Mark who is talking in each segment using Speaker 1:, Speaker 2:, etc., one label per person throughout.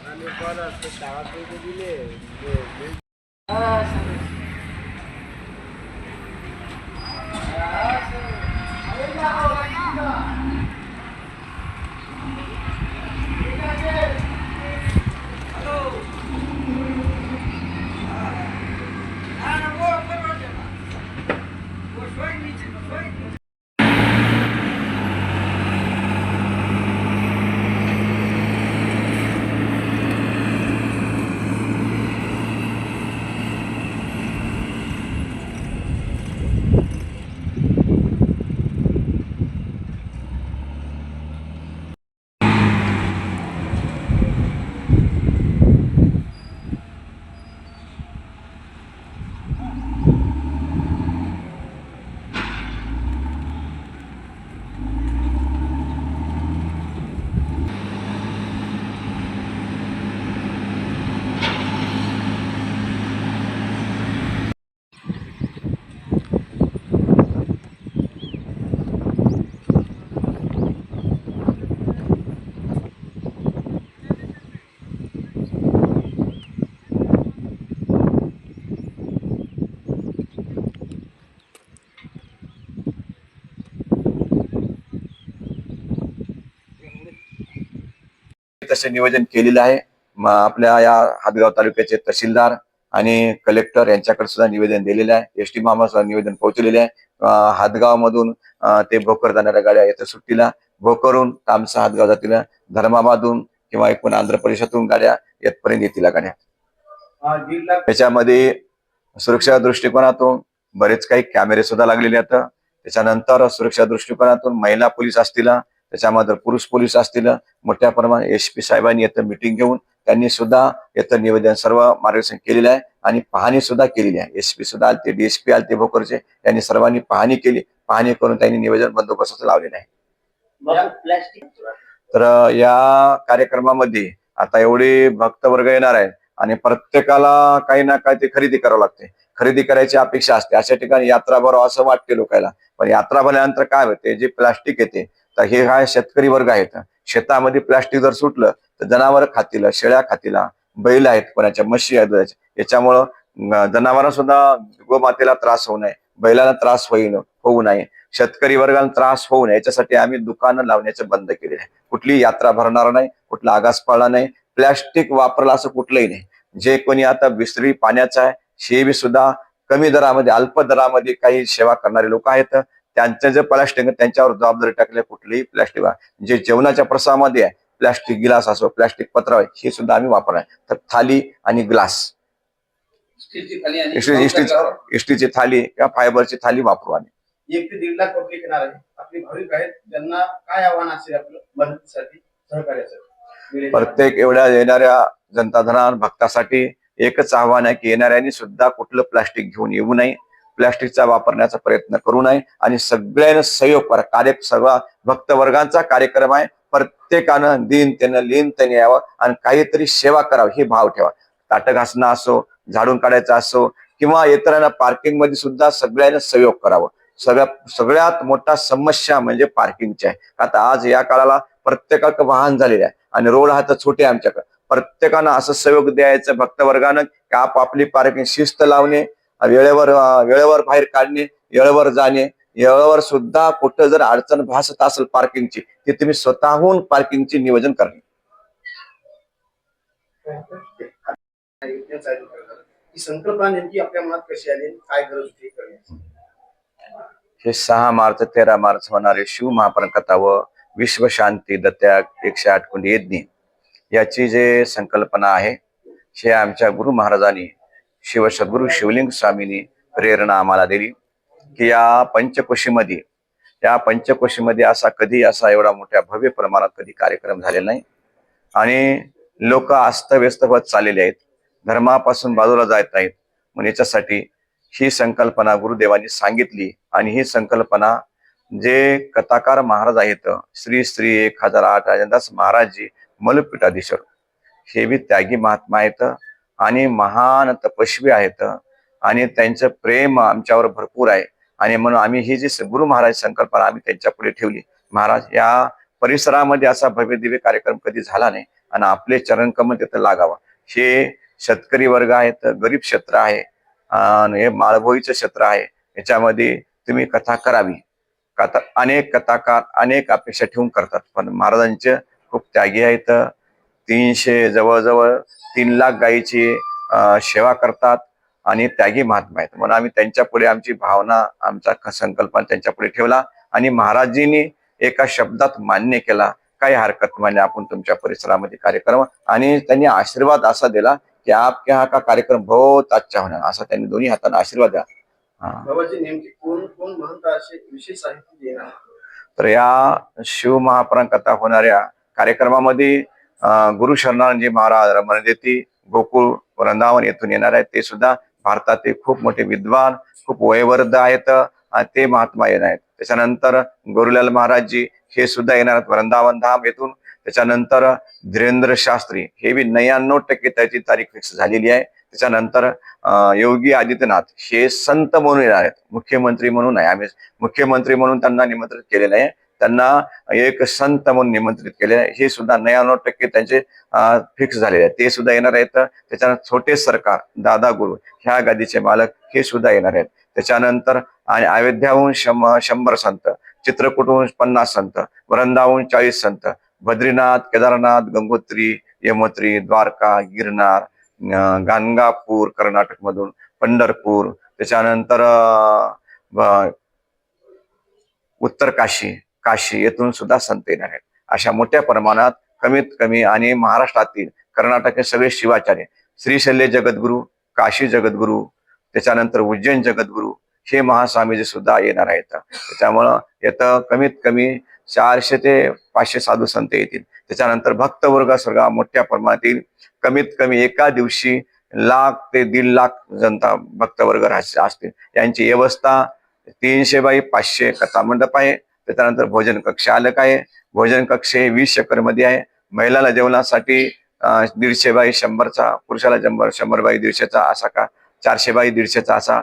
Speaker 1: আগামীকাল আসতে টাকা পেয়ে দিলে असं नियोजन केलेलं आहे. आपल्या या हातगाव तालुक्याचे तहसीलदार आणि कलेक्टर यांच्याकडे सुद्धा निवेदन दिलेलं आहे. एस टी सुद्धा निवेदन पोहोचलेले आहे. हादगाव हातगाव मधून ते भोकर जाणाऱ्या गाड्या येत्या सुट्टीला. भोकरून तामसा हातगाव जातील. धर्माबादून किंवा एकूण आंध्र प्रदेशातून गाड्या येतपर्यंत येतील गाड्या. त्याच्यामध्ये सुरक्षा दृष्टिकोनातून बरेच काही कॅमेरे सुद्धा लागलेले आहेत. त्याच्यानंतर सुरक्षा दृष्टिकोनातून महिला पोलीस असतील. त्याच्यामध्ये पुरुष पोलीस असतील मोठ्या प्रमाणात एस पी साहेबांनी येतं मिटिंग घेऊन त्यांनी सुद्धा येतं निवेदन सर्व मार्गदर्शन केलेलं आहे आणि पाहणी सुद्धा केलेली आहे. एस पी सुद्धा आलते डीएसपी आलते भोकरचे. त्यांनी सर्वांनी पाहणी केली. पाहणी करून त्यांनी निवेदन बंदोबस्त लावलेलं आहे. तर या कार्यक्रमामध्ये आता एवढे भक्तवर्ग येणार आहेत आणि प्रत्येकाला काही ना काही ते खरेदी करावं लागते. खरेदी करायची अपेक्षा असते. अशा ठिकाणी यात्रा भरावं असं वाटते लोकांना पण यात्रा भरल्यानंतर काय होते? जे प्लास्टिक येते तर हे काय शेतकरी वर्ग आहेत शेतामध्ये प्लास्टिक जर सुटलं तर जनावर खातील शेळ्या खातील बैल आहेत कोणाच्या म्हशी आहेत याच्यामुळं जनावरांना सुद्धा गोमातेला त्रास होऊ नये. बैलाला त्रास होईन होऊ नये. शेतकरी वर्गाला त्रास होऊ नये. याच्यासाठी आम्ही दुकानं लावण्याचं बंद केले आहे. कुठली यात्रा भरणार नाही कुठला आगास पाळणार नाही. प्लॅस्टिक वापरला असं कुठलंही नाही. जे कोणी आता विसरी पाण्याचं आहे शेवी सुद्धा कमी दरामध्ये अल्प दरामध्ये काही सेवा करणारे लोक आहेत. त्यांचं जे प्लास्टिक त्यांच्यावर जबाबदारी टाकली कुठलीही प्लास्टिक जे जेवणाच्या प्रसादामध्ये आहे प्लास्टिक गिलास असो प्लास्टिक पत्र हे सुद्धा आम्ही वापरणार तर थाली आणि ग्लास.
Speaker 2: स्टीलची थाली
Speaker 1: किंवा फायबरची थाली वापरू आम्ही.
Speaker 2: एक ते दीड लाख पब्लिक येणार आहे. आपले भाविक आहेत त्यांना काय आव्हान असेल आपलं मदतीसाठी सहकार्यासाठी?
Speaker 1: प्रत्येक एवढ्या येणाऱ्या जनता धनार भक्तासाठी एकच आव्हान आहे की येणाऱ्यांनी सुद्धा कुठलं प्लास्टिक घेऊन येऊ नये. प्लास्टिकचा वापरण्याचा प्रयत्न करू नये. आणि सगळ्यांना सहयोग करा. कार्य सर्व भक्तवर्गांचा कार्यक्रम आहे. प्रत्येकानं दिन त्यानं लीन त्याने यावं. आणि काहीतरी सेवा करावी हे भाव ठेवा. ताटं घासणं असो झाडून काढायचं असो किंवा इतरांना पार्किंगमध्ये सुद्धा सगळ्यांना सहयोग करावं. सगळ्या सगळ्यात मोठा समस्या म्हणजे पार्किंगची आहे. आता आज या काळाला प्रत्येकाकडे वाहन झालेलं आहे. आणि रोड हा तर छोटे आहे आमच्याकडे. प्रत्येकानं असं सहयोग द्यायचं भक्तवर्गानं की आपापली पार्किंग शिस्त लावणे वेळेवर वेळेवर बाहेर काढणे वेळेवर जाणे वेळेवर सुद्धा कुठं जर अडचण भासत असेल पार्किंगची ती तुम्ही स्वतःहून पार्किंगची नियोजन करणे
Speaker 2: ही संकल्पना नेमकी आपल्या मनात कशी आली आणि काय गरज होती करण्याची
Speaker 1: हे सहा मार्च तेरा मार्च होणारे शिव महापरण कथा व विश्व शांती दत्त्या एकशे आठ कुंडी यज्ञ याची जे संकल्पना आहे हे आमच्या गुरु महाराजांनी शिवसद्गुरु शिवलिंग स्वामींनी प्रेरणा आम्हाला दिली की या पंचकोशीमध्ये या पंचकोशीमध्ये असा कधी असा एवढा मोठ्या भव्य प्रमाणात कधी कार्यक्रम झालेला नाही. आणि लोक अस्तव्यस्त होत चाललेले आहेत धर्मापासून बाजूला जात नाहीत. म्हणून याच्यासाठी ही संकल्पना गुरुदेवांनी सांगितली आणि ही संकल्पना जे कथाकार महाराज आहेत श्री श्री एक हजार आठ राजनदास महाराजजी मलपीठाधीश्वर हे बी त्यागी महात्मा आहेत. आणि महान तपस्वी आहेत. आणि त्यांचं प्रेम आमच्यावर भरपूर आहे. आणि म्हणून आम्ही ही जी गुरु महाराज संकल्पना आम्ही त्यांच्या पुढे ठेवली. महाराज या परिसरामध्ये असा भव्य दिव्य कार्यक्रम कधी झाला नाही. आणि आपले चरणकमल तिथं लागावा. हे शेतकरी वर्ग आहेत गरीब क्षेत्र आहे. आणि हे माळभोईचं क्षेत्र आहे. याच्यामध्ये तुम्ही कथा करावी. कथा अनेक कथाकार अनेक अपेक्षा ठेवून करतात. पण महाराजांचे खूप त्यागी आहेत. तीनशे जवळजवळ तीन लाख गायीची सेवा करतात आणि त्यागी महात्मा आहेत. म्हणून आम्ही त्यांच्या पुढे आमची भावना आमचा संकल्प त्यांच्या पुढे ठेवला आणि महाराजींनी एका शब्दात मान्य केला काही हरकत म्हणजे आपण तुमच्या परिसरामध्ये कार्यक्रम आणि त्यांनी आशीर्वाद असा दिला की आपके हा का कार्यक्रम बहुत अच्छा होणार. असा त्यांनी दोन्ही हाताने आशीर्वाद द्या
Speaker 2: बाबाजी नेमके कोण कोण महंत असे विशेष साहित्य देणार?
Speaker 1: तर या शिव महापुराण कथा होणाऱ्या कार्यक्रमामध्ये गुरु शरणानंदजी महाराज रमणदेती गोकुळ वृंदावन येथून येणार आहेत. ते सुद्धा भारतातील खूप मोठे विद्वान खूप वयवर्ध आहेत आणि ते महात्मा येणार आहेत. त्याच्यानंतर गोरुलाल महाराजजी हे सुद्धा येणार आहेत वृंदावन धाम येथून. त्याच्यानंतर धीरेंद्र शास्त्री हे बी नव्याण्णव टक्के त्याची तारीख फिक्स झालेली आहे. त्याच्यानंतर योगी आदित्यनाथ हे संत म्हणून येणार आहेत. मुख्यमंत्री म्हणून आहे आम्ही मुख्यमंत्री म्हणून त्यांना निमंत्रित केलेलं आहे. त्यांना एक संत म्हणून निमंत्रित केले. हे सुद्धा नव्याण्णव टक्के त्यांचे फिक्स झालेले आहेत. ते सुद्धा येणार आहेत. त्याच्यानंतर छोटे सरकार दादा गुरु ह्या गादीचे मालक हे सुद्धा येणार आहेत. त्याच्यानंतर आणि अयोध्याहून शंभर संत चित्रकूटहून पन्नास संत वरंदाहून चाळीस संत बद्रीनाथ केदारनाथ गंगोत्री यमोत्री द्वारका गिरनार गाणगापूर कर्नाटक मधून पंढरपूर त्याच्यानंतर अं, उत्तर काशी काशी येथून सुद्धा संत येणार आहेत. अशा मोठ्या प्रमाणात कमीत कमी आणि महाराष्ट्रातील कर्नाटक सगळे शिवाचार्य श्रीशल्य जगद्गुरु काशी जगद्गुरु त्याच्यानंतर उज्जैन जगद्गुरु हे महास्वामीजी सुद्धा येणार आहेत. त्याच्यामुळं येतं कमीत कमी चारशे ते पाचशे साधू संत येतील. त्याच्यानंतर भक्तवर्ग सगळा मोठ्या प्रमाणात येईल कमीत कमी एका दिवशी लाख ते दीड लाख जनता भक्तवर्ग असतील. यांची व्यवस्था तीनशे बाई पाचशे कथा मंडप आहे. त्याच्यानंतर भोजन कक्ष. आलक आहे भोजन कक्ष हे वीस एकरमध्ये आहे. महिलाला जेवणासाठी दीडशे बाय शंभरचा पुरुषाला शंभर शंभर बाय दीडशेचा असा का चारशे बाय दीडशेचा असा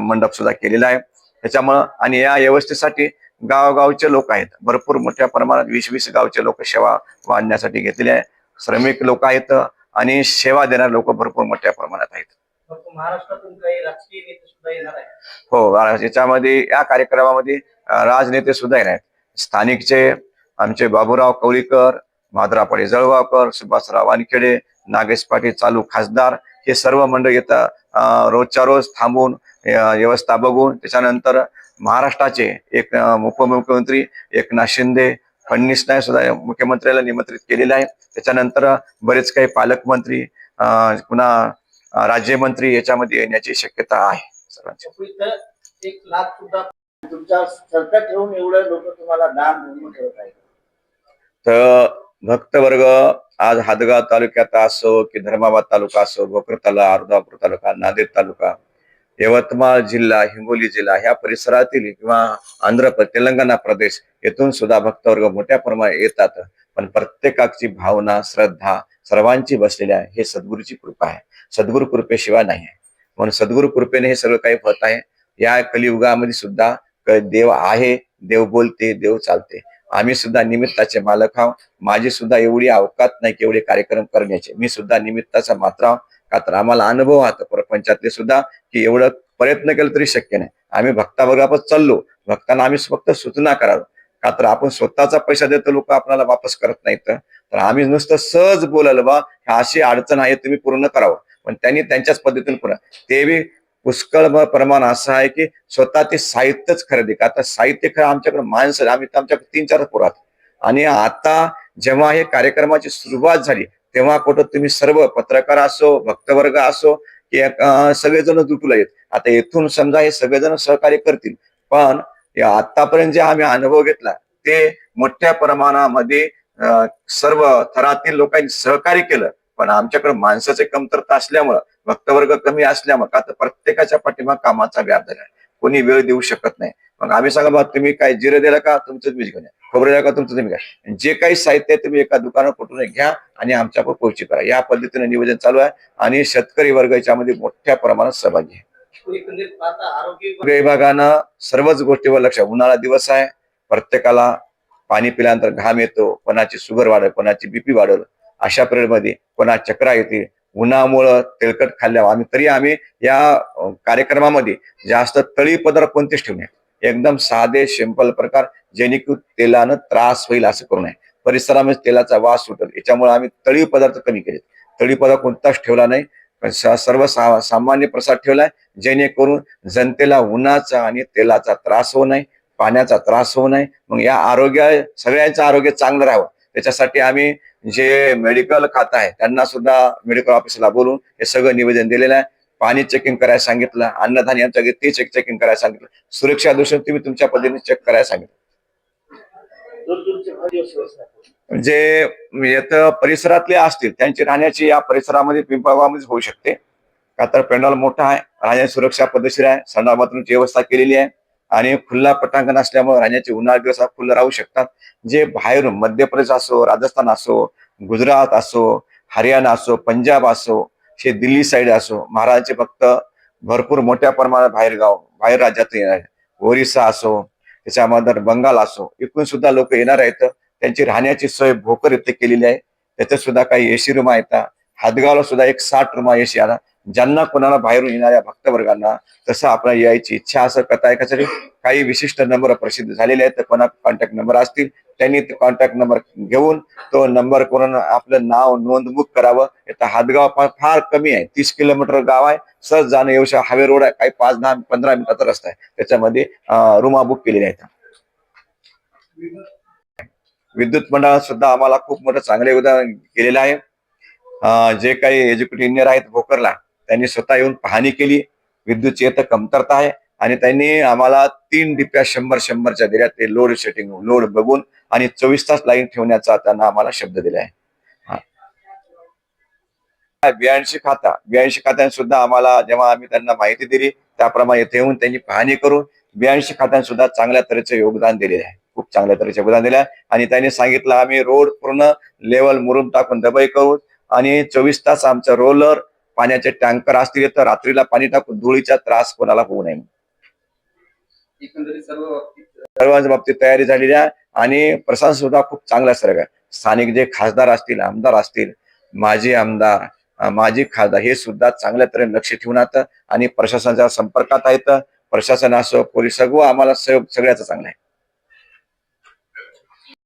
Speaker 1: मंडप सुद्धा केलेला आहे. त्याच्यामुळं आणि या व्यवस्थेसाठी गावगावचे लोक आहेत. भरपूर मोठ्या प्रमाणात वीस वीस गावचे लोक सेवा वाढण्यासाठी घेतलेले आहे. श्रमिक लोक आहेत आणि सेवा देणारे लोक भरपूर मोठ्या प्रमाणात आहेत.
Speaker 2: महाराष्ट्रातून काही राजकीय नेते सुद्धा येणार आहे
Speaker 1: हो याच्यामध्ये या कार्यक्रमामध्ये राजनेते सुद्धा येणार आहेत. स्थानिकचे आमचे बाबूराव कवळीकर माधुरापाडी जळगावकर सुभाषराव वानखेडे नागेश पाटील चालू खासदार हे सर्व मंडळ येतं रोजच्या रोज थांबून व्यवस्था बघून त्याच्यानंतर महाराष्ट्राचे एक उपमुख्यमंत्री एकनाथ शिंदे फडणवीस नाही सुद्धा मुख्यमंत्र्याला निमंत्रित केलेलं आहे त्याच्यानंतर बरेच काही पालकमंत्री पुन्हा राज्यमंत्री याच्यामध्ये येण्याची शक्यता आहे. सर्वांची.
Speaker 2: तुमच्या सरकार ठेवून एवढे लोक तुम्हाला दान म्हणून ठेवत आहेत.
Speaker 1: तर भक्तवर्ग आज हादगाव तालुक्यात असो की धर्माबाद तालुका असो भोकर तालुका अर्धापूर तालुका नांदेड तालुका यवतमाळ जिल्हा हिंगोली जिल्हा ह्या परिसरातील किंवा आंध्र तेलंगणा प्रदेश येथून सुद्धा भक्तवर्ग मोठ्या प्रमाणात येतात. पण प्रत्येकाची भावना श्रद्धा सर्वांची बसलेली आहे. हे सद्गुरूची कृपा आहे. सद्गुरू कृपेशिवाय नाही आहे. म्हणून सद्गुरू कृपेने हे सगळं काही होत आहे. या कलियुगामध्ये सुद्धा देव आहे देव बोलते देव चालते. आम्ही सुद्धा निमित्ताचे मालक आहोत. माझी सुद्धा एवढी अवकात नाही की एवढे कार्यक्रम करण्याचे. मी सुद्धा निमित्ताचा मात्र आहो. का तर आम्हाला अनुभव आहात प्रपंचातले सुद्धा की एवढं प्रयत्न केलं तरी शक्य नाही. आम्ही भक्ताबरोबर चाललो. भक्तांना आम्ही फक्त सूचना करावं. का तर आपण स्वतःचा पैसा देतो लोक आपल्याला वापस करत नाहीत. तर आम्ही नुसतं सहज बोलाल बा अशी अडचण आहे तुम्ही पूर्ण करावं. पण त्यांनी त्यांच्याच पद्धतीने पूर्ण ते बी पुष्कळ प्रमाण असं आहे की स्वतः ते साहित्यच खरेदी का आता साहित्य खरं आमच्याकडे माणसं आम्ही तर आमच्याकडे तीन चार पुरात आणि आता जेव्हा हे कार्यक्रमाची सुरुवात झाली तेव्हा कुठं तुम्ही सर्व पत्रकार असो भक्तवर्ग असो की सगळेजण जुटूला येत. आता येथून समजा हे सगळेजण सहकार्य करतील. पण आतापर्यंत जे आम्ही अनुभव घेतला ते मोठ्या प्रमाणामध्ये सर्व थरातील लोकांनी सहकार्य केलं. पण आमच्याकडे माणसाची कमतरता असल्यामुळं भक्तवर्ग कमी असल्यामुळे का तर प्रत्येकाच्या पाठीमा कामाचा व्याप झाला कोणी वेळ देऊ शकत नाही. मग आम्ही सांगा बा तुम्ही काय जिरं दिलं का तुमचं तुम्ही घेऊन या. खोबरं दिलं का तुमचं तुम्ही घ्या. जे काही साहित्य आहे तुम्ही एका दुकानात कुठून घ्या आणि आमच्याकडे पोहोची करा. या पद्धतीने नियोजन चालू आहे आणि शेतकरी वर्ग याच्यामध्ये मोठ्या प्रमाणात सहभागी आहे. विभागानं सर्वच गोष्टीवर लक्ष उन्हाळा दिवस आहे. प्रत्येकाला पाणी पिल्यानंतर घाम येतो कोणाची शुगर वाढेल कोणाची बीपी वाढेल. अशा पिरियडमध्ये कोणा चक्रा येतील उन्हामुळं तेलकट खाल्ल्यावर. आम्ही तरी आम्ही या कार्यक्रमामध्ये जास्त तळी पदार्थ कोणतेच ठेवू नये. एकदम साधे सिंपल प्रकार जेणेकरून तेलानं त्रास होईल असं करू नये. परिसरामध्ये तेलाचा वास सुटेल याच्यामुळे आम्ही तळी पदार्थ कमी केले तळी पदार्थ कोणताच ठेवला नाही. सर्व सा- सामान्य प्रसाद ठेवलाय जेणेकरून जनतेला उन्हाचा आणि तेलाचा त्रास होऊ नये पाण्याचा त्रास होऊ नये. मग या आरोग्य सगळ्यांचं आरोग्य चांगलं राहावं. त्याच्यासाठी आम्ही जे मेडिकल खातं आहे त्यांना सुद्धा मेडिकल ऑफिसला बोलून हे सगळं निवेदन दिलेलं आहे. पाणी चेकिंग करायला सांगितलं अन्नधान्य यांच्या ते चेक चेकिंग करायला सांगितलं. सुरक्षा दृष्टीने तुम्ही तुमच्या पद्धतीने चेक करायला सांगितलं. जे येत परिसरातले असतील त्यांची राहण्याची या परिसरामध्ये पिंपळगावमध्ये होऊ शकते. का तर पेंडॉल मोठा आहे राहण्याची सुरक्षा पद्धतशीर आहे संडास बाथरूमची व्यवस्था केलेली आहे. आणि खुल्ला पटांगण असल्यामुळे राहण्याचे उन्हाळा दिवस खुल्ला राहू शकतात. जे बाहेरून मध्य प्रदेश असो राजस्थान असो गुजरात असो हरियाणा असो पंजाब असो हे दिल्ली साईड असो महाराजांचे फक्त भरपूर मोठ्या प्रमाणात बाहेर गाव बाहेर राज्यातून येणार ओरिसा असो त्याच्यामध्ये बंगाल असो इकडून सुद्धा लोक येणार आहेत. त्यांची राहण्याची सोय भोकर इथे केलेली आहे. त्याच्यात सुद्धा काही एसी रूम आहेत हातगावला सुद्धा एक साठ रूम एसी आला. ज्यांना कोणाला बाहेरून येणाऱ्या भक्तवर्गांना तसं आपल्याला यायची इच्छा असं कथा ऐकायसाठी काही विशिष्ट नंबर प्रसिद्ध झालेले आहेत. तर कोणा कॉन्टॅक्ट नंबर असतील त्यांनी ते कॉन्टॅक्ट नंबर घेऊन तो नंबर करून आपलं नाव नोंदबुक करावं. इथं हातगाव फार कमी आहे. तीस किलोमीटर गाव आहे. सहज जाणं येऊ शकतं हायवे रोड आहे. काही पाच दहा पंधरा मिनिटाचा रस्ता आहे. त्याच्यामध्ये रुमा बुक केलेल्या आहेत. विद्युत मंडळात सुद्धा आम्हाला खूप मोठं चांगले उदाहरण केलेलं आहे. जे काही एज्युकेटिव्ह इंजिनियर आहेत भोकरला त्यांनी स्वतः येऊन पाहणी केली. विद्युतची येतं कमतरता आहे आणि त्यांनी आम्हाला तीन डिप्या शंभर शंभरच्या दिल्या. ते लोड सेटिंग लोड बघून आणि चोवीस तास लाईन ठेवण्याचा त्यांना आम्हाला शब्द दिला आहे. ब्याऐंशी खाता. ब्याऐंशी खात्याने सुद्धा आम्हाला जेव्हा आम्ही त्यांना माहिती दिली त्याप्रमाणे इथे येऊन त्यांनी पाहणी करून ब्याऐंशी खात्याने सुद्धा चांगल्या तऱ्हेचे योगदान दिलेले आहे. खूप चांगल्या तऱ्हेचे योगदान दिले आहे. आणि त्यांनी सांगितलं आम्ही रोड पूर्ण लेवल मुरुम टाकून दबाई करू आणि चोवीस तास आमचं रोलर पाण्याचे टँकर असतील तर रात्रीला पाणी टाकून धुळीचा त्रास कोणाला होऊ नये.
Speaker 2: सर्व
Speaker 1: सर्वांच्या बाबतीत तयारी झालेली आहे आणि प्रशासन सुद्धा खूप चांगला आहे स्थानिक जे खासदार असतील आमदार असतील माजी आमदार माजी खासदार हे सुद्धा चांगल्या तऱ्हेने लक्ष ठेवून आणि प्रशासनाच्या संपर्कात आहेत. प्रशासन असो पोलीस सगळं आम्हाला सहयोग सगळ्याचं चांगलं आहे.